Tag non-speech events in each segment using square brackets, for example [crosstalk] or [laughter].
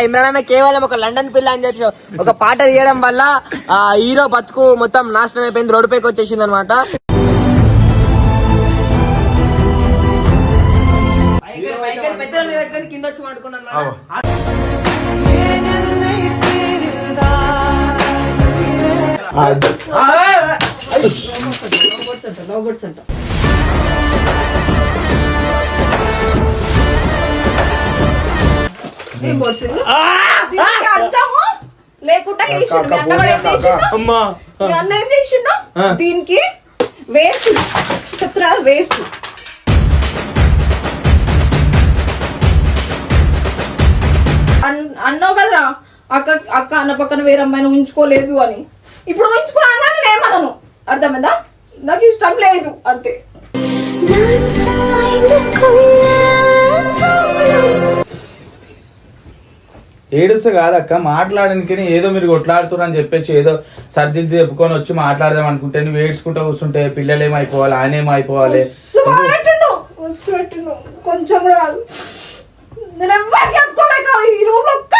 ఇమ్రాన్ అన్న కేవలం ఒక లండన్ పిల్ల అని చెప్పి ఒక పాట తీయడం వల్ల ఆ హీరో బతుకు మొత్తం నాశనం అయిపోయింది రోడ్డు పైకి వచ్చేసింది అనమాట కింద వచ్చి ఏం లేకుండా అన్న కూడా ఏం చేసిండు? అమ్మా మీ అన్న ఏం చేసిండు? దీనికి వేస్ట్. చెప్తున్నా వేస్ట్. అన్నావు కదరా? అక్క అక్క అన్న పక్కన వేరే అమ్మాయిని ఉంచుకోలేదు అని. ఇప్పుడు ఉంచుకున్నా నేను ఏమన్నాను అర్థమైందా? నాకు ఇష్టం లేదు అంతే. ఏడుస్తే కాదక్క మాట్లాడడానికి ఏదో మీరు కొట్లాడుతున్నారు అని చెప్పేసి ఏదో సర్దిద్ది చెప్పుకొని వచ్చి మాట్లాడదాం అనుకుంటే నువ్వు ఏడ్చుకుంటూ కూర్చుంటే పిల్లలు ఏమైపోవాలి ఆయన ఏమైపోవాలి కొంచెం కూడా ఈ రూమ్లో ఒక్క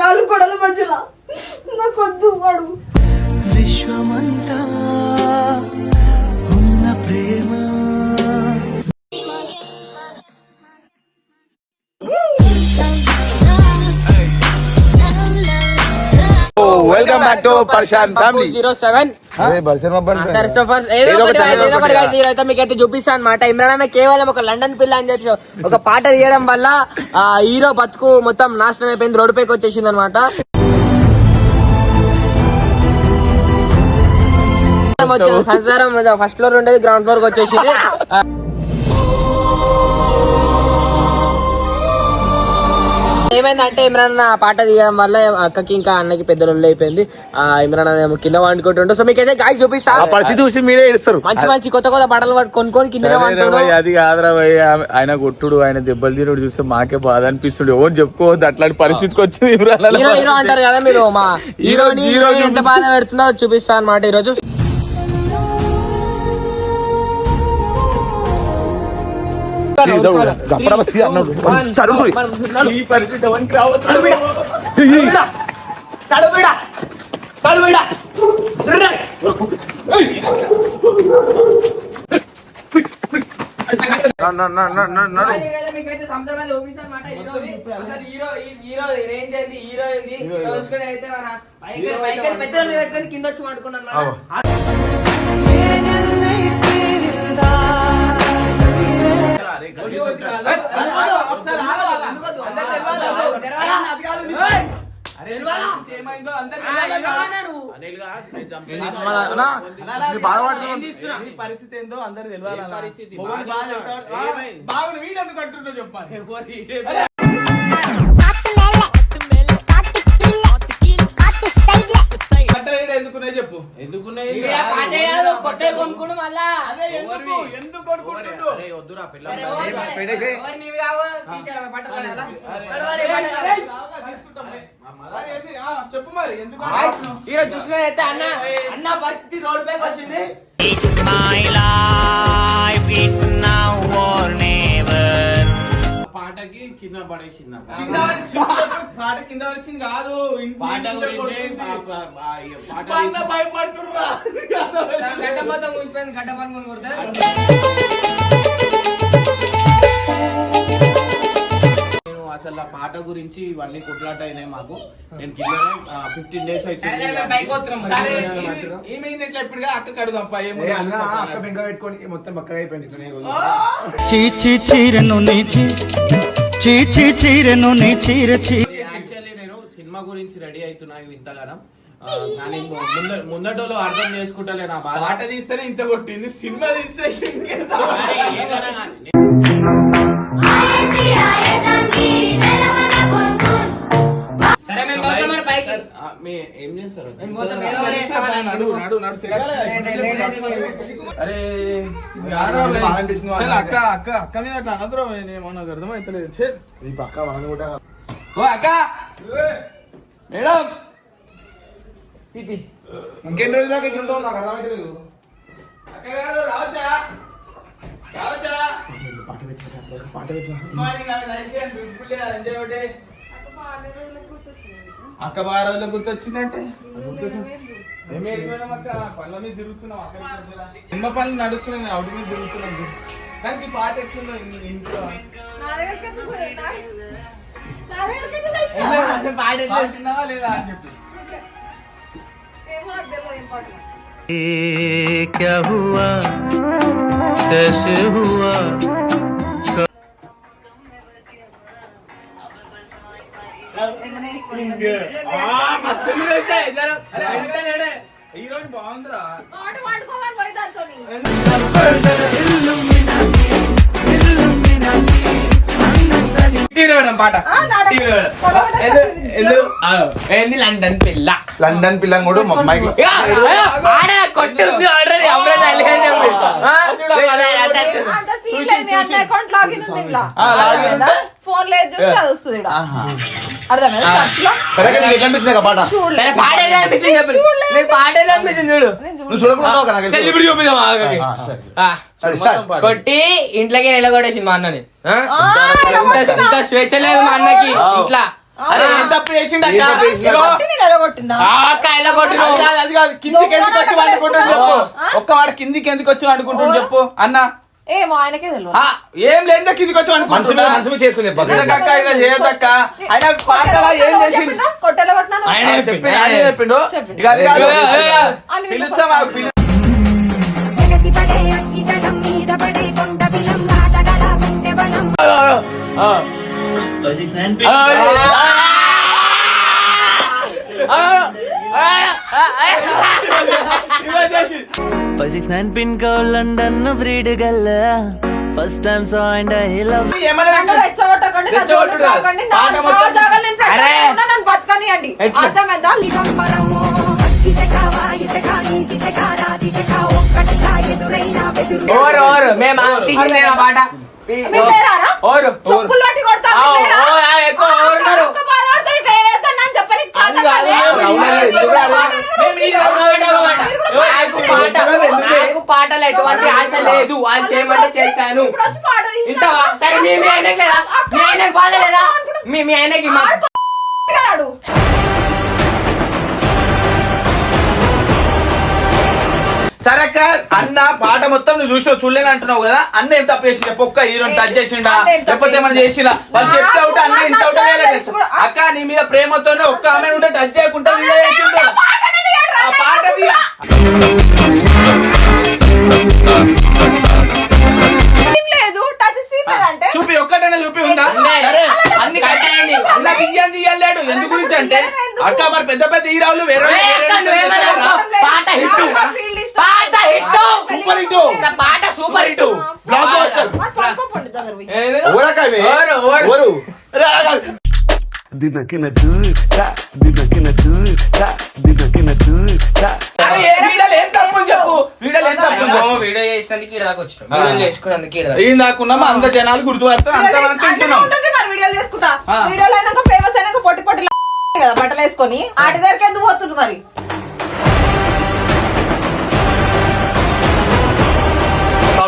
నాలుగు గొడవల మధ్యలో. నాకు వద్దు వాడు. బ్యాక్ టు పర్షాన్ ఫ్యామిలీ జీరో సెవెన్ మీకైతే చూపిస్తాను అనమాట ఇమ్రాన్ అన్న కేవలం ఒక లండన్ పిల్ల అని చెప్పి ఒక పాట తీయడం వల్ల ఆ హీరో బతుకు మొత్తం నాశనం అయిపోయింది రోడ్డు పైకి [laughs] వచ్చేసింది అనమాట సంసారం ఫస్ట్ ఫ్లోర్ ఉండేది గ్రౌండ్ ఫ్లోర్కి వచ్చేసింది. [laughs] ఏమైందంటే ఇమ్రాన్ అన్న పాట తీయడం వల్ల అక్కకి ఇంకా అన్నకి పెద్ద రొల్లు అయిపోయింది. ఆ ఇమ్రాన్ అన్న ఏమో కింద వండుకుంటుంటో సో మీకైతే గాయస్ చూపిస్తా. ఆ పరిస్థితి చూసి మీరే ఏడుస్తారు. మంచి మంచి కొత్త కొత్త బట్టలు పట్టు- కొనుక్కొని కింద అది కాదురా భయ్, ఆయన కొట్టుడు ఆయన దెబ్బలు తిరుడు చూస్తే మాకే బాధ అనిపిస్తుంది ఎవరు చెప్పుకోవద్దు అట్లాంటి పరిస్థితికి వచ్చింది ఇమ్రాన్ హీరో హీరో అంటారు కదా మీరు మా హీరోని హీరో ఎంత. బాధ పెడుతుందో చూపిస్తా అనమాట ఈ రోజు కింద వచ్చి పడుకున్నాను పరిస్థితి ఏందో అందరు తెలియాలి పరిస్థితి? బాగుంది. చెప్పాలి. చెప్పు మరి ఎందుకు ఈరోజు అన్న అన్న పరిస్థితి రోడ్డు పైకి వచ్చింది. పాటకి కింద పడేసింది అమ్మ. కింద పడిచింది చెప్పు. పాట కింద వచ్చింది కాదు. పాట గురించి పాట మా. గడ్డ మొత్తం గడ్డ పనుకొని కొడితే. నేను అసలు ఆ పాట గురించి ఇవన్నీ కొట్లాట అయినాయి మాకు. నేను ఫిఫ్టీన్ డేస్ ఈమె- ఈమె ఇట్లా ఎప్పుడుగా అక్క కడుదాం పా ఏమో అక్క బెంగ పెట్టుకొని మొత్తం పక్కగా అయిపోయింది చీచి చీరను నీచి చీచి చీరను నీ చీర చీ. యాక్చువల్లీ నేను సినిమా గురించి రెడీ అవుతున్నా ఇంతగానం. కానీ ము- ముంద ముందటోళ్ళు అర్థం చేసుకుంటలే నా బాధ. పాట తీస్తేనే ఇంత కొట్టింది సినిమా తీస్తే ఏదైనా కానీ ఏం చేస్తారు. అరే వాళ్ళకి. అక్క అక్క అక్క మీద అట్లా అనదురా ఏమో నాకు అర్థమైతలేదు. ఛే. ఈ పక్క మనం కూడా ఓ అక్క. మేడం. ఇంకెన్ని రోజుల దాకా ఇట్లా ఉంటావు? నాకు అర్థమైతలేదు అక్క గారు రావచ్చా? రావచ్చా? పాట పెట్టిన పాట పెట్టిన అక్క బాగా రోజులు గుర్తొచ్చిందంటే? పనుల మీద తిరుగుతున్నాం సినిమా పనులు నడుస్తున్నాయి అవుట్ మీద తిరుగుతున్నాం కానీ ఈ పాట ఎట్లుందో ఇంట్లో? పాట లేదా అని చెప్పి. क्या हुआ कैसे हुआ ఏమైనా వేసుకోండి. ఈ రోజు బాగుందిరా పాట పాడుకోవాలి పోయి దాంతోని. లండన్ పిల్ల లండన్ పిల్లని కూడా అమ్మాయికి కొట్టుంది ఆల్రెడీ? ఫోన్ లేదు చూస్తే అది వస్తుంది. అర్థమైందా పాట చూడు. కొట్టి ఇంట్లోకి నిలగొట్టేసింది మా అన్నని ఇంత స్వేచ్ఛ లేదు మా అన్నకి. ఇట్లా అరే అక్క అది కాదు, కాదు కిందికి ఎందుకు వచ్చి చెప్పు ఆ? ఒక్క వాడు కిందికి ఎందుకు వచ్చి చెప్పు అన్న ఏం లేదు కిందికి వచ్చి చేసుకుని చేయదక్క ఆయన పాటలా ఏం చేసిండు ఆయన చెప్పిండు ఆయన చెప్పిండు చెప్పిండు. ఇక అది కాదు, ఏ, అది కాదు. అని పిలుస్తావా గుండె బలం five six nine pin code London breed గల్ల first time saw and I love ఏమన్నా నన్ను రెచ్చగొట్టకండి, నా రెచ్చగొట్టుడు జోలికి కాదు. రాకండి, నా- పాట నా మొత్తం- జాగాలో నేను ప్రశాంతంగా అరే. ఉన్నా, నన్ను బతకనియండి. ఎట్లా? అర్థమైందా? నిరంబరము ఇసక వాయుసక నీటిసక రాతిసక ఒక్కటిగా ఎదురైన వెదురు ఓరు ఓరు మేము తీసిందే ఆ పాట పాటలు ఎటువంటి ఆశ లేదు. అని చేయమంటే చేశాను. ఇంతవా సరే మీ మీ ఆయనకి లేదా? మీ ఆయనకి బాధ లేదా? మీ మీ ఆయనకి సరే అన్న పాట మొత్తం నువ్వు చూసి చూడలేని అంటున్నావు కదా. అన్న ఏం తప్పు చేసిండు చెప్పు ఒక్క హీరోని టచ్ చేసిండా? లేకపోతే ఏమైనా చేసినా వాళ్ళు చెప్తే ఒకటి అన్న ఇంత ఒకటి. అక్క నీ మీద ప్రేమతోనే ఒక్క ఆమె ఉంటే టచ్ చేయకుండా వీడియో చేసిండు. ఆ పాట ఒక్కటైనా చూపి ఉందా? అన్ని అన్న తీయండి తీయలేడు ఎందు గురించి అంటే? అక్క మరి పెద్ద పెద్ద హీరోలు వేరే. పాట హిట్. పాట హిట్. Super hit. పాట సూపర్ హిట్. Blockbuster? ఓరు? అరే చేసినందుకు ఈడ దాకా వచ్చినాం. వీడియో చేసుకున్నందుకు ఈడ దాకా. ఈ నాకున్నామా అంత జనాలు గుర్తుపడతారు అంత తింటున్నాం. వీడియోలు చేసుకుంటా. వీడియోలు అయినాక ఫేమస్ అయినాక పొట్టి పొట్టి లా- కదా బట్టలు వేసుకొని ఆటి దగ్గరికి ఎందుకు పోతుంది మరి?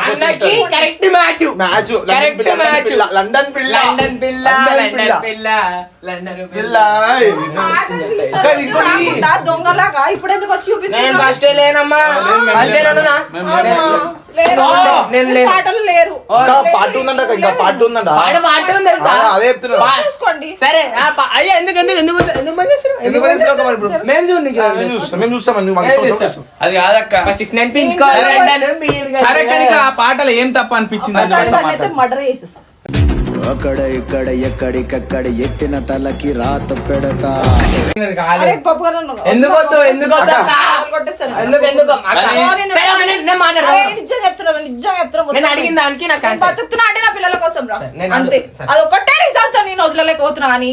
అన్నకి కరెక్ట్ మ్యాచ్ మ్యాచ్ కరెక్ట్ పిల్ల, లండన్ మ్యాచ్ పిల్ల, లండన్ పిల్ల. లండన్ పిల్ల లండన్ లండన్ రాకుండా దొంగలాగా ఇప్పుడు ఎందుకు వచ్చి నేను చూపిస్తున్నా ఫస్ట్ లేనమ్మా. ఫస్ట్ లేనున్నా. పాటలు లేరు. ఇంకా పాట ఉందంట అక్క, ఇంకా పాట ఉందంట. పాట పాట ఉంది తెలుసా? ఆ, అదే చెప్తున్నా. పా- చూసుకోండి. సరే ఆ పా- అయ్యో ఎందుకు ఎందుకు ఎందుకు ఎందుకు పని చేస్తున్నావు? ఎందుకు ఎందుకు పని చేస్తున్నావు మరి ఇప్పుడు? మేము చూడండి మేము చూస్తాం. మేము. అది కాదక్క. సిక్స్ నైన్ పిన్ సరే. సరే. కనుక ఆ పాటలు ఏం తప్ప అనిపించింది. మర్డర్ చేసేసి అక్కడ ఇక్కడ ఎక్కడికక్కడ ఎత్తిన తలకి రాత పెడతా ఎందుకు వద్దు? ఎందుకు వద్దు అక్క? ఎందుకు అక్క? నేను- సరే, ఒక నిమిషం, నేను అరే, మాట్లాడతాను నిజం చెప్తున్నా నిజం చెప్తున్నా మొత్తం. నేను అడిగిన దానికి నాకు నేను answer. బతుకుతున్నా అంటే నా పిల్లల కోసం రా సరే, నేను అంతే అడుగు- సరే. అది ఒకటే రిజల్ట్ నేను వదలలేకపోతున్నా కానీ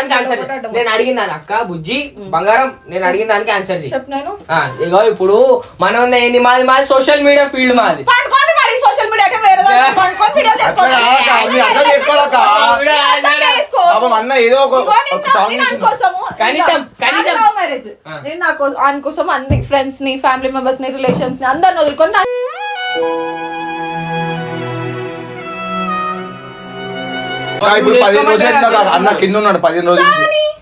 దానికి ఆన్సర్ నేను అడిగిన దాని అక్క బుజ్జి బంగారం నేను అడిగిన దానికి ఆన్సర్ చేయి. చెప్పు నేను. ఆ, ఇగో ఇప్పుడు మనం ఉంది ఏంది? మాది మాది సోషల్ మీడియా ఫీల్డ్ మాది. పండుకోండి మరి సోషల్ మీడియా అంటే వేరే దాంట్లో పండుకొని వీడియో చేసుకోండి. అట్లా కాదక్క, మీరు అర్థం చేసుకోవాలక్క. ఇప్పుడు అర్థం చేసుకో. పాపం అన్న ఏదో ఒక ఇగో నేను ఒక సాంగ్ నేను ఆయన కోసము కనీసం- కనీసం- లవ్ మ్యారేజ్ ఆ. నేను నాకు ఆయన కోసం అన్ని ఫ్రెండ్స్ని ఫ్యామిలీ మెంబర్స్ని రిలేషన్స్ని అందరిని వదులుకొని ఇప్పుడు పదిహేను రోజులు అయింది. అన్న కింద ఉన్నాడు పదిహేను రోజులు.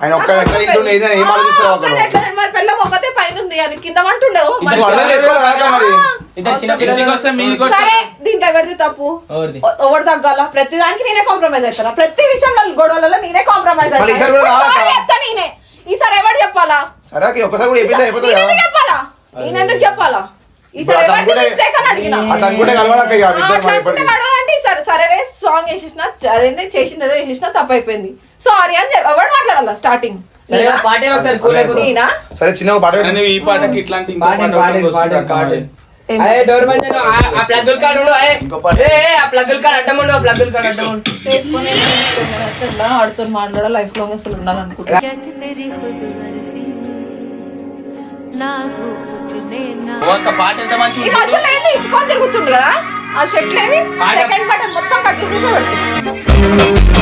ఆయన ఒక్క ఎట్లా ఇంటుండే ఏదైనా ఏం ఆలోచిస్తావు అక్కడ మరి పిల్లం ఒకతే పైన ఉంది అని కింద అంటుండేవు అర్థం చేసుకోవాలి మరి. సరే దీంట్లో ఎవరిది తప్పు? ఎవరు తగ్గాల? ప్రతి దానికి నేనే కాంప్రమైజ్ అవుతాను ప్రతి విషయంలో గొడవలలో నేనే కాంప్రమైజ్? చెప్తా నేనే. ఈసారి ఎవరు చెప్పాలా? సరే అక్క ఒక్కసారి కూడా చెప్పాలా? నేనెందుకు చెప్పాలా? ఈసారి ఎవరిది మిస్టేక్ అని అడిగినా? అతను అనుకుంటే కలవాలక్క ఇక ఇద్దరు అట్లా మరి అనుకుంటే ఇప్పటికి. నడవండి సరే సరే సాంగ్ వేసేసిన అదేంది చేసింది ఏదో వేసేసిన తప్పు అయిపోయింది సారీ అని చెప్పి ఎవరు మాట్లాడాలా స్టార్టింగ్ సరే పాటే ఒకసారి కూల్ అయిపోతుంది నేనా సరే చిన్న పాట పెట్టు. నువ్వు ఈ పాటకి ఇట్లాంటి ఇంకో పాడండి, పాట ఒకటి పాడండి, వస్తుంది పాడండి, అక్క మరి. పాడండి. అయ్యే డోర్ బంద్ చేయను. ఆ- ఆ ప్లగ్గుల కాడ ఉండు అయ్యే. ఇంకో పాట. ఏ, ఏ, ఆ ప్లగ్గుల కాడ అడ్డం ఉండు ఆ ప్లగ్గుల కాడ అడ్డం ఉండు చేసుకొని ఎట్లా ఆడుతో మాట్లాడా లైఫ్ లాంగ్ అసలు ఉండాలనుకుంటా कैसे तेरी खुद गर्जी ना धूप चुने ना ఒక్క పాట ఎంత మంచి ఈ మధ్యలో ఏంది ఇప్పుకొని తిరుగుతుంది కదా ఆ షర్ట్లు ఏవి సెకండ్ బటన్ మొత్తం కట్ చేసి పెడుతుంది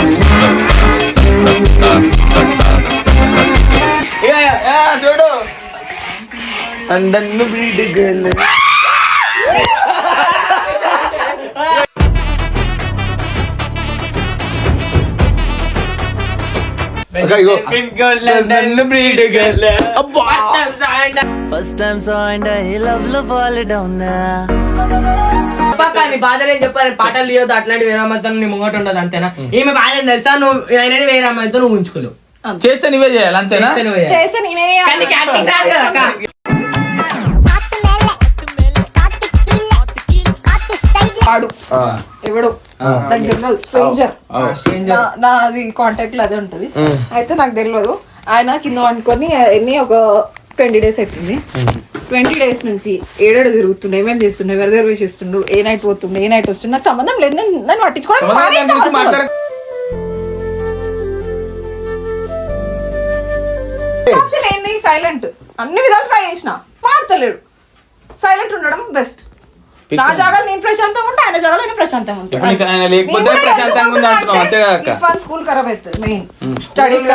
ఇక, ఇక. చూడు అందన్ను breed girl. అక్క, ఇగో. నన్ను breed girl. First time signed. First నీ బాధలు ఏం చెప్పాలి? పాటలు తీయొద్దు అట్లాంటి వేరే అమ్మాయితో నీ ముంగట ఉండదు అంతేనా? ఈమె బాధ ఏం తెలుసా? నువ్వు వేరే అమ్మాయితో నువ్వు ఉంచుకోలేవు. చేస్తే నువ్వే చేయాలి అంతేనా? చేస్తే నేనే. వాడు ఎవడు స్ట్రేంజర్. నా అది కాంటాక్ట్లో అదే ఉంటది. అయితే నాకు తెలియదు. ఆయన కింద వండుకొని ఎన్ని ఒక ట్వంటీ డేస్ అవుతుంది. ట్వంటీ డేస్ నుంచి ఏడాడు తిరుగుతుండే ఏమేమి చేస్తుండే ఎవరి దగ్గర వేసిస్తుండు ఏ నైట్ పోతుండే ఏ నైట్ వస్తుండే నాకు సంబంధం లేదు. నేను నన్ను పట్టించుకోవడం ఆప్షన్ ఏంది? సైలెంట్. అన్ని విధాలు ట్రై చేసిన. మారతలేడు సైలెంట్ ఉండడం బెస్ట్. నా జాగాలో నేను ప్రశాంతంగా ఉంటా ఆయన జాగాలో నేను ప్రశాంతంగా ఇప్పుడు నీకు ఆయన లేకపోతే ప్రశాంతంగా ఉంది అంటున్నావు, అంతే కదా? ఇర్ఫాన్ స్కూల్ ఖరాబ్ అవుతుంది మెయిన్ స్టడీస్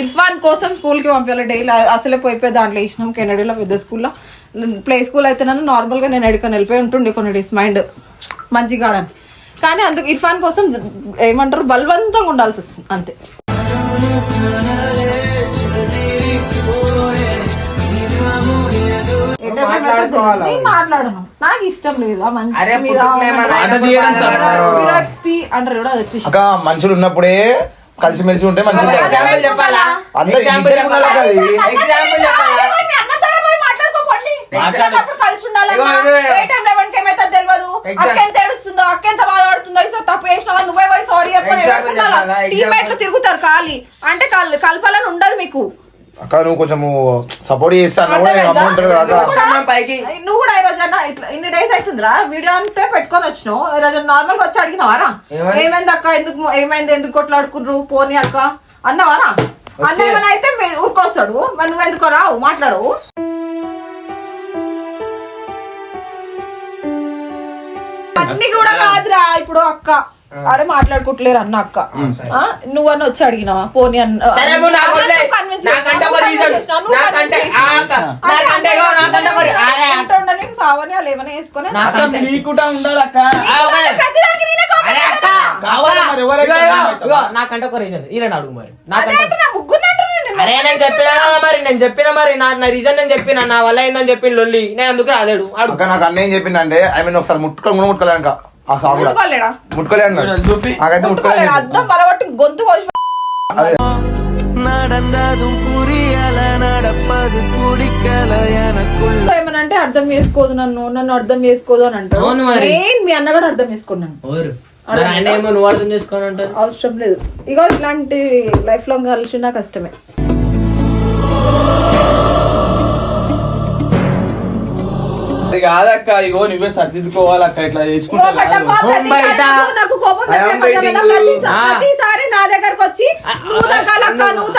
ఇర్ఫాన్ కోసం స్కూల్కి పంపించాలి డైలీ అసలే పోయి పోయి దాంట్లో ఇచ్చినాం కెనడీలో పెద్ద స్కూల్లో. ప్లే స్కూల్ అయితే నన్ను నార్మల్గా నేను ఎడుకొని వెళ్ళిపోయి ఉంటుండే కొన్ని డేస్ మైండ్ మంచిగా ఆడని కానీ అందుకు ఇర్ఫాన్ కోసం ఏమంటారు బలవంతంగా ఉండాల్సి వస్తుంది అంతే. మాట్లాడను. నాకు ఇష్టం లేదు. ఆ మంచి మీద మాట తీయడం తప్ప. విరక్తి అంటారు కూడా అది వచ్చేసి. అక్క మనుషులు ఉన్నప్పుడే కలిసిమెలిసి ఉంటే మంచిగా ఉంటుంది. Example చెప్పాలా? అందరు Example ఇద్దరు ఉండాలి అక్క అది. Example చెప్పాలా? మీ అన్న దగ్గర పోయి మాట్లాడుకోకండి. మాట్లాడు. తెలిసినప్పుడు కలిసి ఉండాలన్నా. ఇగో, ఇగో, ఏమైతే తెలియదు అక్క ఎంత ఏడుస్తుందో అక్క ఎంత బాధపడుతుందో ఈసారి తప్పు చేసినా నువ్వే పోయి సారీ తిరుగుతారు ఖాళీ. అంటే కల్- కలపాలని ఉండదు మీకు. అక్క నువ్వు కొంచెం సపోర్ట్ చేస్తా అన్న కూడా అర్థమైందా? అమ్మ ఉంటారు కదా. అక్క. వచ్చాను పైకి. నువ్వు కూడా ఈ రోజు అన్న ఇట్లా ఇన్ని డేస్ అవుతుందిరా వీడియో అంటే పెట్టుకొని వచ్చినావు. ఈ రోజు నార్మల్గా వచ్చి అడిగినావారా ఏమైంది? అక్క? ఎందుకు ఏమైంది? ఎందుకు కొట్లాడుకుర్రు పోనీ అక్క. అన్నవారా అన్న ఏమైనా అయితే ఊరుకొస్తాడు. మరి నువ్వు ఎందుకు రావు? మాట్లాడవు అన్ని కూడా కాదురా ఇప్పుడు అక్క. అరే మాట్లాడుకుంటలేరు అన్న అక్క. ఆ, నువ్వన్న వచ్చి అడిగినావా పోనీ అన్న. నాకంటే ఒక సావని వాళ్ళు ఏమైనా వేసుకొని నాకంటే రీజన్ ఈరని అడుగు మరి. అరే నేను చెప్పినా మరి నేను చెప్పిన మరి. నా నా రీజన్ నేను చెప్పిన నా వల్ల అయిందని చెప్పిన లొల్లి. నేను అందుకు రాలేడు. నాకు అన్న ఏం చెప్పిందంటే ఐ మీన్ ఒకసారి ముట్టుకొని కూడా ముట్టుకోలే ఇంకా ఆ సాగు ముట్టుకోలే అన్నాడు. నాకైతే ముట్టుకోలే అర్థం పలగొట్టి గొంతు ఏమనంటే అర్థం చేసుకోదు నన్ను నన్ను అర్థం చేసుకోదు అని అంటాడు. నేను మీ అన్న కూడా అర్థం చేసుకున్నాను అవసరం లేదు. ఇక ఇలాంటి లైఫ్ లాంగ్ కలిసినా కష్టమే. అది కాదక్క ఇగో నువ్వే సర్దిద్దుకోవాలక్క ఇట్లా చేసుకుంటా. ప్రతిసారి నా దగ్గరకు వచ్చి నువ్వు తగ్గాలక్క నువ్వు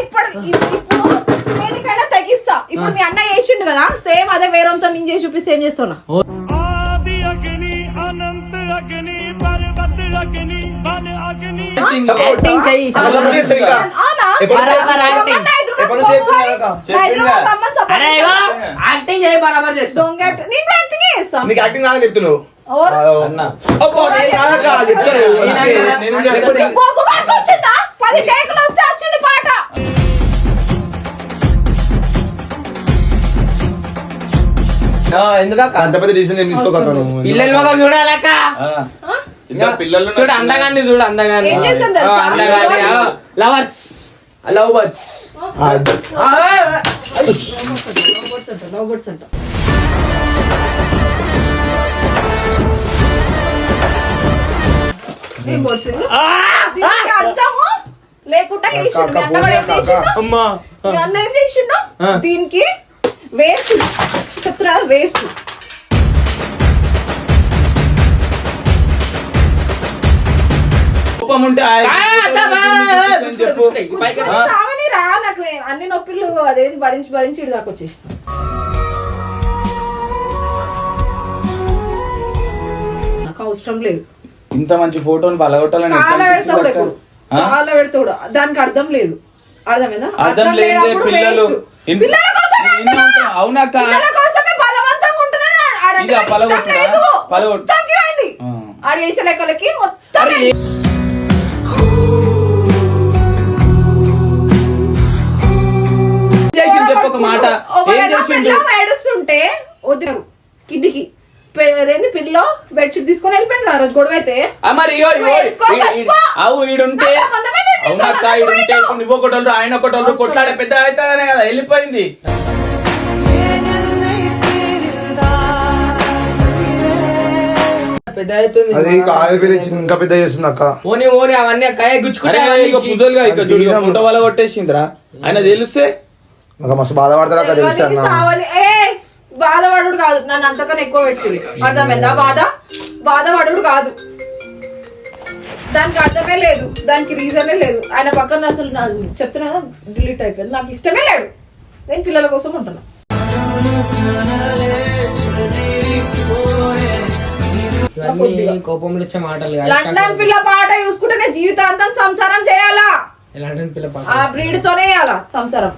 ఇప్పుడు దేనికైనా తగ్గిస్తా ఇప్పుడు మీ అన్న చేసిండు కదా సేమ్ అదే వేరేతో నేను చేసి చూపి సేమ్ చేస్తున్నా యాక్టింగ్ చెయ్యి యాక్టింగ్ చేయి బరాబర్ దొంగ. నేను యాక్టింగ్ చేస్తా నీకు యాక్టింగ్ రాదని చెప్తున్నావు. ఎవరు? పది టేకులు వస్తే వచ్చింది పాట. ఎందుకక్క? అంత పెద్ద డిసిషన్. పిల్లల చూడాలక్క. చూడు అందగాన్ని చూడు? అందగాన్ని. Lovers love birds love birds అంట లేకుండా చేసిండు? అన్న ఏం. దీనికి వేస్ట్ చెప్తున్నా వేస్ట్ కోపం ఉంటే చెప్పు. రా. నాకు అన్ని నొప్పులు అదేది భరించి భరించి ఇటు దాకా వచ్చేసిన నాకు అవసరం లేదు. ఇంత మంచి ఫోటోని పలగొట్టాలని ఎట్లా కాళ్ళ పెడతాడు? కాళ్ళ పెడతాడు. దానికి అర్థం లేదు. అర్థమైందా? అర్థం లేదే పిల్లలు లేదు. పలగొట్టు. ఆ. ఆడు వేసే లెక్కలకి మొత్తం చెప్పు ఒక మాట. ఏం చేసిండు? ఏడుస్తుంటే వదిలేరు. కిందికి. అదేంది పిల్లో? బెడ్షీట్ తీసుకొని వెళ్ళిపోయింది ఆ రోజు గొడవ అయితే మరి. అవు ఈడుంటే అవునక్క ఈడుంటే నువ్వు ఒకటోళ్ళు ఆయన ఒకటోళ్ళు కొట్లాడే పెద్ద అవుతుందనే కదా వెళ్ళిపోయింది. పెద్ద అవుతుంది. అది కాలు పిలిచి ఇంకా పెద్ద చేస్తుంది అక్క. ఓని ఓని అవన్నీ అరే గుచ్చుకుంటే ఇక పుజలుగా ఇక చూడు ఇక ఫోటో వల్ల కొట్టేసిందిరా. ఆయన తెలిస్తే నాకు మస్తు బాధపడతారు అక్క తెలిసి అన్న? బాధపడుడు కాదు. నన్ను అంతకన్నా ఎక్కువ పెట్టింది అర్థమైందా? బాధ? బాధపడుడు కాదు. దానికి అర్థమే లేదు. దానికి రీజనే లేదు. ఆయన పక్కన అసలు నా చెప్తున్నా డిలీట్ అయిపోయింది. నాకు ఇష్టమే లేడు. నేను పిల్లల కోసం ఉంటున్నా. కోపంలో వచ్చే మాటలు. లండన్ పిల్ల పాట చూసుకుంటేనే జీవితాంతం సంసారం చేయాలా? లండన్ పిల్ల ఆ బ్రీడ్ తోనే సంసారం.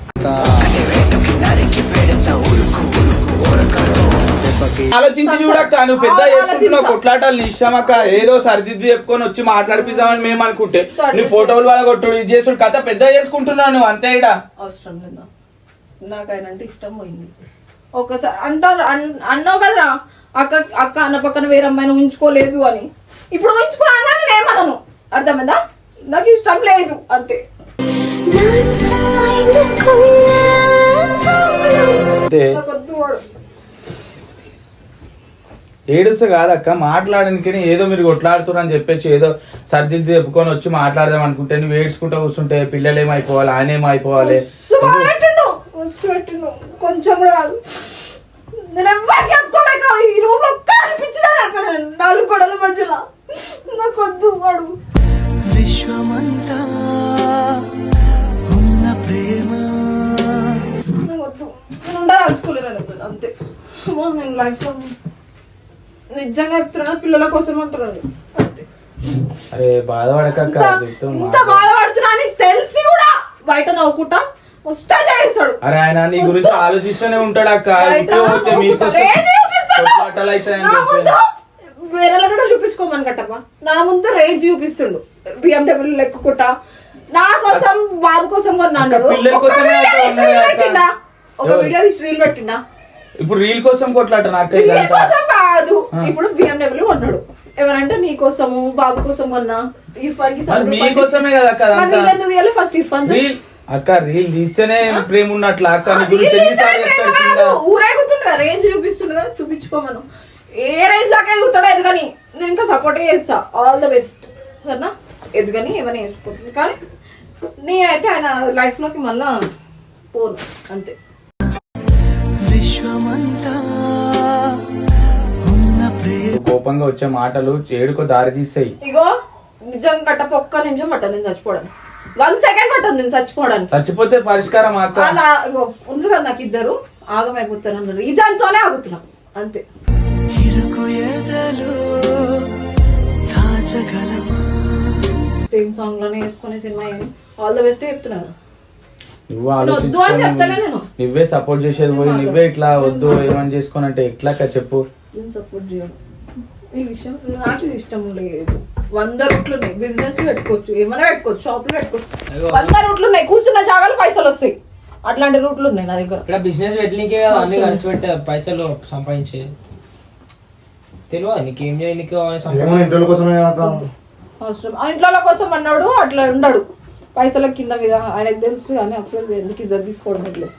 ఆలోచించి చూడక్క నువ్వు పెద్ద చేసుకుంటున్నావు. కొట్లాటలు నీ ఇష్టం అక్క. ఏదో సరిదిద్దు చెప్పుకొని వచ్చి మాట్లాడిపిస్తామని మేము అనుకుంటే. సరిదిద్దు. నీ ఫోటోలు వాళ్ళ కొట్టుడు ఇది చేసుడు కథ పెద్ద చేసుకుంటున్నావు నువ్వు అంతే ఇడ? అవసరం లేదా నాకు. ఆయన అంటే ఇష్టం పోయింది. ఒకసారి అంటారు అన్- అన్నావు కదరా అక్క అక్క అన్న పక్కన వేరే అమ్మాయిని ఉంచుకోలేదు అని. ఇప్పుడు ఉంచుకున్నాను అని నేను ఏమనను. అర్థమైందా? నాకు ఇష్టం లేదు అంతే. ఏడుస్తే కాదక్క మాట్లాడడానికి ఏదో మీరు కొట్లాడుతున్నారు అని చెప్పేసి ఏదో సర్దిద్దు చెప్పుకొని వచ్చి మాట్లాడదాం అనుకుంటే నువ్వు ఏడ్చుకుంటూ కూర్చుంటే పిల్లలు ఏమైపోవాలి ఆయన ఏమైపోవాలి కొంచెం కూడా కాదు. నేను ఎవరికి చెప్పుకోలేక ఈ రూమ్లో ఒక్క అనిపించిందని నాలుగు గొడవల మధ్యలో. నాకు వద్దు వాడు. విశ్వమంతా ఉన్న ప్రేమ. అంతే. నేను లైఫ్ నిజంగా చెప్తున్నా పిల్లల కోసం అంటున్నాను అంతే. అరే బాధపడకక్క ఇంత చెప్తాం ఇంత బాధపడుతున్నా అని తెలిసి కూడా బయట నవ్వుకుంటా వస్తా చేస్తాడు. అరే ఆయన నీ గురించి ఆలోచిస్తూనే ఉంటాడు అక్క పోతే ముందు వేరే దగ్గర చూపించుకోమని కట్టప్ప నా ముందు రేంజ్ చూపిస్తుండు. బిఎండబ్ల్యూ లెక్కుకుంటా నా కోసం బాబు కోసం కొన్నాడు. అక్క, పిల్లల ఒక కోసమే వీడియో తీసి. పెట్టిండా? ఒక? వీడియో రీల్ పెట్టిండా? ఇప్పుడు రీల్ కోసం కొట్లాట నాకు రీల్. కోసం కాదు. ఇప్పుడు బిఎండబ్ల్యూ కొన్నాడు. ఎవరంటే నీ కోసము బాబు కోసం కొన్నా. ఇర్ఫాన్కి మరి మీకోసమే కదా అక్క. ఫస్ట్ ఇర్ఫాన్ రీల్ అక్క రీల్ తీస్తేనే ప్రేమ ఉన్నట్ల అక్క నీ గురించి ఎన్నిసార్లు ఊరేగుతుండు కదా? రేంజ్ చూపిస్తుండు కదా చూపించుకోమను. ఏ రేంజ్ దాకా ఎదుగుతాడో ఎదుగని. నేను ఇంకా సపోర్ట్ చేస్తా. ఆల్ ద బెస్ట్ సరేనా? ఎదుగని ఏమైనా వేసుకుంటుంది. కానీ నేనైతే ఆయన లైఫ్లోకి మళ్ళా పోను అంతే. విశ్వమంతా ఉన్న ప్రేమ. కోపంగా వచ్చే మాటలు చేడుకో దారి తీస్తాయి ఇగో నిజం కట్టప ఒక్క నిమిషం పట్టదు నేను చచ్చిపోవడానికి వన్ సెకండ్ పట్టదు నేను చచ్చిపోవడానికి. చచ్చిపోతే పరిష్కారం అలా ఇగో ఉండ్రు కదా నాకు ఇద్దరు ఆగమైపోతారు అన్న రీజన్ తోనే ఆగుతున్నా అంతే. ఇరుకు దాచగలమా? సేమ్ సాంగ్లోనే వేసుకునే సినిమా ఏమి? ఆల్ ద బెస్ట్ చెప్తున్నా కదా. నువ్వు సపోర్ట్ చేసేది పోయి నువ్వే ఇట్లా వద్దు ఏమని చేసుకొని అంటే ఎట్లా చెప్పు. సపోర్ట్ చేయను. ఈ విషయం నాకు ఇష్టం లేదు. వంద రూట్లు ఉన్నాయి. బిజినెస్ పెట్టుకోవచ్చు ఏమైనా పెట్టుకోవచ్చు షాప్లో పెట్టుకోవచ్చు. వంద రూట్లు ఉన్నాయి. కూర్చున్న జాగాలు పైసలు వస్తాయి. అట్లాంటి రూట్లు ఉన్నాయి నా దగ్గర. ఇక్కడ బిజినెస్ పెట్టడానికి అన్ని ఖర్చు పెట్టే పైసలు సంపాదించేది. తెలియదు? నీకేం చేయడానికి అవసరం. ఆ ఇంట్లో కోసం అన్నాడు అట్లా ఉండడు. పైసల కింద మీద ఆయనకు తెలుసు కానీ అప్పుడు ఎందుకు ఇజ్జత్ తీసుకోవడం లేదు.